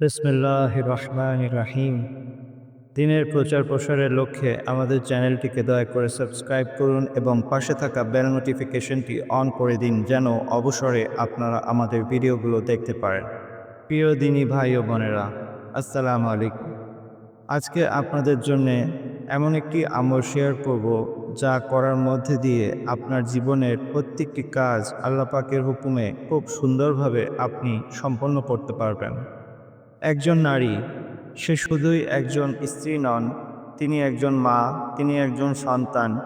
বিসমিল্লাহ রহমান রাহিম। দিনের প্রচার প্রসারের লক্ষ্যে আমাদের চ্যানেলটিকে দয়া করে সাবস্ক্রাইব করুন এবং পাশে থাকা বেল নোটিফিকেশনটি অন করে দিন যেন অবসরে আপনারা আমাদের ভিডিওগুলো দেখতে পারেন। প্রিয় দিনী ভাই ও বোনেরা, আসসালামু আলাইকুম। আজকে আপনাদের জন্যে এমন একটি আমল শেয়ার করব যা করার মধ্যে দিয়ে আপনার জীবনের প্রত্যেকটি কাজ আল্লাহ পাকের হুকুমে খুব সুন্দরভাবে আপনি সম্পন্ন করতে পারবেন। একজন নারী, সে শুধুই একজন স্ত্রী নন, তিনি একজন মা, তিনি একজন সন্তান,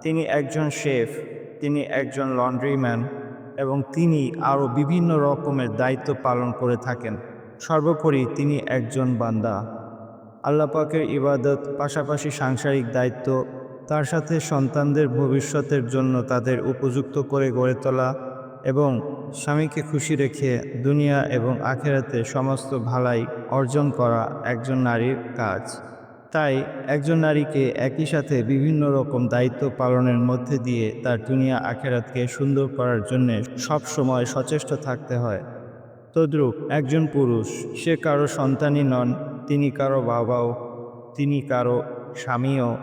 তিনি একজন শেফ, তিনি একজন লন্ড্রিম্যান এবং তিনি আরও বিভিন্ন রকমের দায়িত্ব পালন করে থাকেন। সর্বোপরি তিনি একজন বান্দা। আল্লাপাকের ইবাদত পাশাপাশি সাংসারিক দায়িত্ব, তার সাথে সন্তানদের ভবিষ্যতের জন্য তাদের উপযুক্ত করে গড়ে তোলা এবং স্বামীকে খুশি রেখে দুনিয়া এবং আখেরাতে সমস্ত ভালাই অর্জন করা একজন নারীর কাজ। তাই একজন নারীকে একই সাথে বিভিন্ন রকম দায়িত্ব পালনের মধ্যে দিয়ে তার দুনিয়া আখেরাতকে সুন্দর করার জন্যে সবসময় সচেষ্ট থাকতে হয়। তদ্রূপ একজন পুরুষ, সে কারও সন্তানই নন, তিনি কারও বাবাও, তিনি কারও স্বামীও,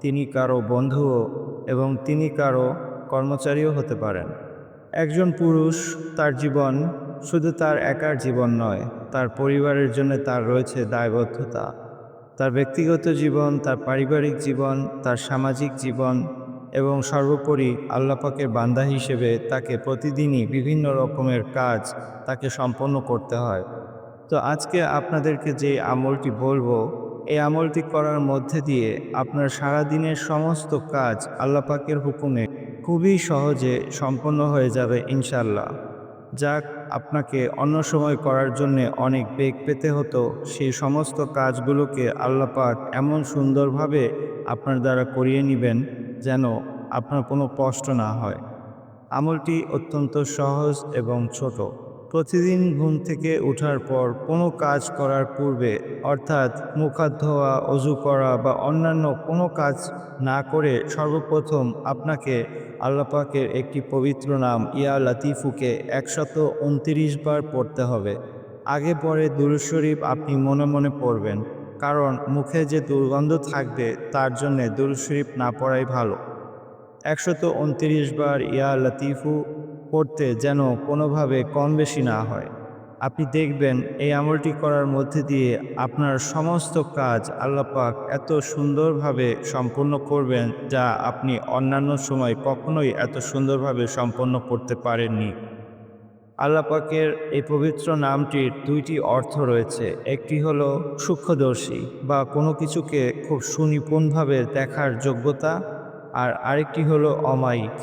তিনি কারও বন্ধুও এবং তিনি কারও কর্মচারীও হতে পারেন। একজন পুরুষ তার জীবন শুধু তার একার জীবন নয়, তার পরিবারের জন্য তার রয়েছে দায়বদ্ধতা। তার ব্যক্তিগত জীবন, তার পারিবারিক জীবন, তার সামাজিক জীবন এবং সর্বোপরি আল্লাপাকের বান্দা হিসেবে তাকে প্রতিদিনই বিভিন্ন রকমের কাজ তাকে সম্পন্ন করতে হয়। তো আজকে আপনাদেরকে যে আমলটি বলব, এই আমলটি করার মধ্যে দিয়ে আপনার সারাদিনের সমস্ত কাজ আল্লাপাকের হুকুমে খুবই সহজে সম্পন্ন হয়ে যাবে ইনশাল্লাহ যাক, আপনাকে অন্য সময় করার জন্যে অনেক বেগ পেতে হতো। সেই সমস্ত কাজগুলোকে আল্লাপাক এমন সুন্দরভাবে আপনার দ্বারা করিয়ে নেবেন যেন আপনার কোনো কষ্ট না হয়। আমলটি অত্যন্ত সহজ এবং ছোট। প্রতিদিন ঘুম থেকে ওঠার পর কোনো কাজ করার পূর্বে, অর্থাৎ মুখাত ধোয়া, অজু করা বা অন্যান্য কোনো কাজ না করে সর্বপ্রথম আপনাকে আল্লাপাকের একটি পবিত্র নাম, ইয়া লাতিফুকে একশত উনত্রিশ বার পড়তে হবে। আগে পরে দুরুদ শরীফ আপনি মনে মনে পড়বেন, কারণ মুখে যে দুর্গন্ধ থাকবে তার জন্যে দুরুদ শরীফ না পড়াই ভালো। একশত উনত্রিশ বার ইয়া লাতিফু পড়তে যেন কোনোভাবে কম বেশি না হয়। আপনি দেখবেন এই আমলটি করার মধ্যে দিয়ে আপনার সমস্ত কাজ আল্লাপাক এত সুন্দরভাবে সম্পন্ন করবেন যা আপনি অন্যান্য সময় কখনোই এত সুন্দরভাবে সম্পন্ন করতে পারেননি। আল্লাপাকের এই পবিত্র নামটির দুইটি অর্থ রয়েছে। একটি হলো সূক্ষ্মদর্শী বা কোনো কিছুকে খুব সুনিপুণভাবে দেখার যোগ্যতা, আর আরেকটি হলো অমায়িক।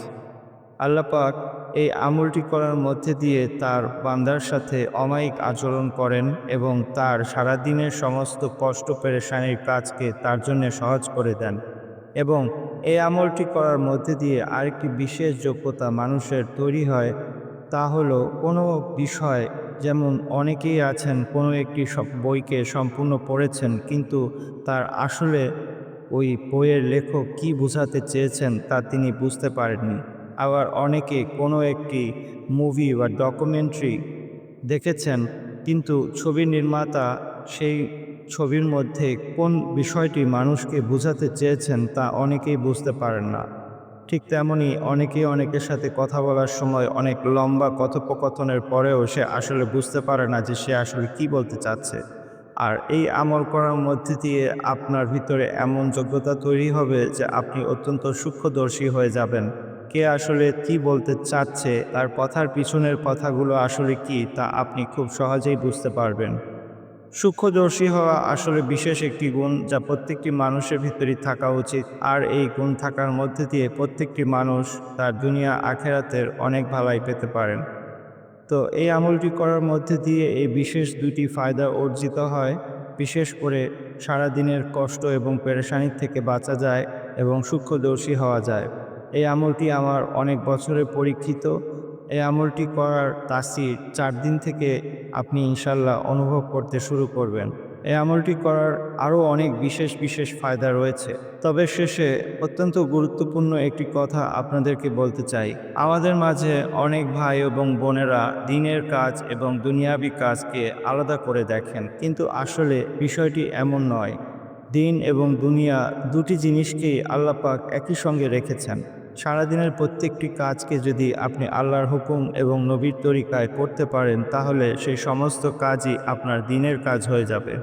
আল্লাপাক এই আমলটি করার মধ্যে দিয়ে তার বান্দার সাথে অমায়িক আচরণ করেন এবং তার সারাদিনের সমস্ত কষ্ট পেরেশানির কাজকে তার জন্য সহজ করে দেন এবং এই আমলটি করার মধ্যে দিয়ে আরেকটি বিশেষ যোগ্যতা মানুষের তৈরি হয় তা হলো কোনো বিষয় যেমন অনেকেই আছেন, কোনো একটি সব বইকে সম্পূর্ণ পড়েছেন, কিন্তু তার আসলে ওই বইয়ের লেখক কি বোঝাতে চেয়েছেন তা তিনি বুঝতে পারেননি। আবার অনেকে কোনো একটি মুভি বা ডকুমেন্টারি দেখেছেন, কিন্তু ছবির নির্মাতা সেই ছবির মধ্যে কোন বিষয়টি মানুষকে বোঝাতে চেয়েছেন তা অনেকেই বুঝতে পারেন না। ঠিক তেমনই অনেকেই অনেকের সাথে কথা বলার সময় অনেক লম্বা কথোপকথনের পরেও সে আসলে বুঝতে পারে না যে সে আসলে কি বলতে চাচ্ছে। আর এই আমল করার মধ্যে দিয়ে আপনার ভিতরে এমন যোগ্যতা তৈরি হবে যে আপনি অত্যন্ত সূক্ষ্মদর্শী হয়ে যাবেন। কে আসলে কি বলতে চাচ্ছে, তার কথার পিছনের কথাগুলো আসলে কি, তা আপনি খুব সহজেই বুঝতে পারবেন। সূক্ষ্মদর্শী হওয়া আসলে বিশেষ একটি গুণ যা প্রত্যেকটি মানুষের ভিতরে থাকা উচিত। আর এই গুণ থাকার মধ্যে দিয়ে প্রত্যেকটি মানুষ তার দুনিয়া আখেরাতের অনেক ভালাই পেতে পারেন। তো এই আমলটি করার মধ্যে দিয়ে এই বিশেষ দুটি ফায়দা অর্জিত হয়। বিশেষ করে সারাদিনের কষ্ট এবং পেরেশানির থেকে বাঁচা যায় এবং সূক্ষ্মদর্শী হওয়া যায়। এই আমলটি আমার অনেক বছরে পরীক্ষিত। এই আমলটি করার তাসির চার দিন থেকে আপনি ইনশাল্লাহ অনুভব করতে শুরু করবেন। এই আমলটি করার আরও অনেক বিশেষ বিশেষ ফায়দা রয়েছে। তবে শেষে অত্যন্ত গুরুত্বপূর্ণ একটি কথা আপনাদেরকে বলতে চাই। আমাদের মাঝে অনেক ভাই এবং বোনেরা দিনের কাজ এবং দুনিয়াবি কাজকে আলাদা করে দেখেন। কিন্তু আসলে বিষয়টি এমন নয়। দিন এবং দুনিয়া দুটি জিনিসকেই আল্লাপাক একই সঙ্গে রেখেছেন। সারাদিনের প্রত্যেকটি কাজকে যদি আপনি আল্লাহর হুকুম এবং নবীর তরিকায় করতে পারেন, তাহলে সেই সমস্ত কাজই আপনার দিনের কাজ হয়ে যাবে।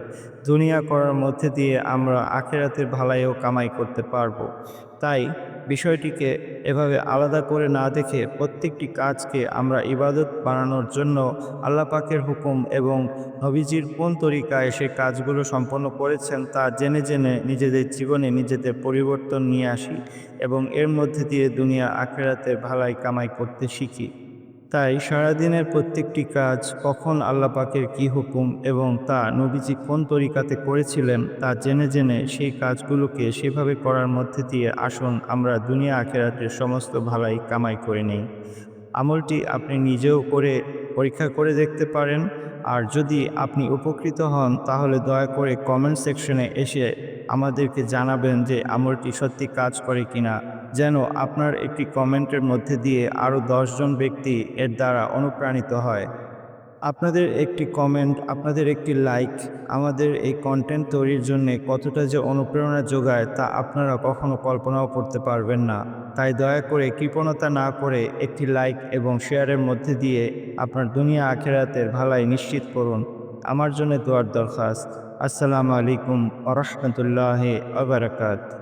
দুনিয়া করার মধ্যে দিয়ে আমরা আখেরাতের ভালাইও কামাই করতে পারব। তাই বিষয়টিকে এভাবে আলাদা করে না দেখে প্রত্যেকটি কাজকে আমরা ইবাদত বানানোর জন্য আল্লাহ পাকের হুকুম এবং নবীজির কোন তরিকায় সে কাজগুলো সম্পন্ন করেছেন তা জেনে জেনে নিজেদের জীবনে নিজেদের পরিবর্তন নিয়ে আসি এবং এর মধ্যে দিয়ে দুনিয়া আখেরাতে ভালাই কামাই করতে শিখি। তাই সারাদিনের প্রত্যেকটি কাজ কখন আল্লাহ পাকের কী হুকুম এবং তা নবীজি কোন তরিকাতে করেছিলেন তা জেনে জেনে সেই কাজগুলোকে সেভাবে করার মধ্যে দিয়ে আসুন, আমরা দুনিয়া আখেরাতের সমস্ত ভালাই কামাই করে নিই। আমলটি আপনি নিজেও করে পরীক্ষা করে দেখতে পারেন, আর যদি আপনি উপকৃত হন, তাহলে দয়া করে কমেন্ট সেকশনে এসে আমাদেরকে জানাবেন যে আমলটি সত্যি কাজ করে কিনা। যেন আপনার একটি কমেন্টের মধ্যে দিয়ে আরও দশজন ব্যক্তি এর দ্বারা অনুপ্রাণিত হয়। আপনাদের একটি কমেন্ট, আপনাদের একটি লাইক, আমাদের এই কন্টেন্ট তৈরির জন্য কতটা যে অনুপ্রেরণা যোগায় তা আপনারা কখনো কল্পনাও করতে পারবেন না। তাই দয়া করে কৃপণতা না করে একটি লাইক এবং শেয়ারের মধ্যে দিয়ে আপনার দুনিয়া আখেরাতের ভালাই নিশ্চিত করুন। আমার জন্য দোয়ার দরখাস্ত। আসসালামু আলাইকুম আ রহমতুল্লাহ আবরাকাত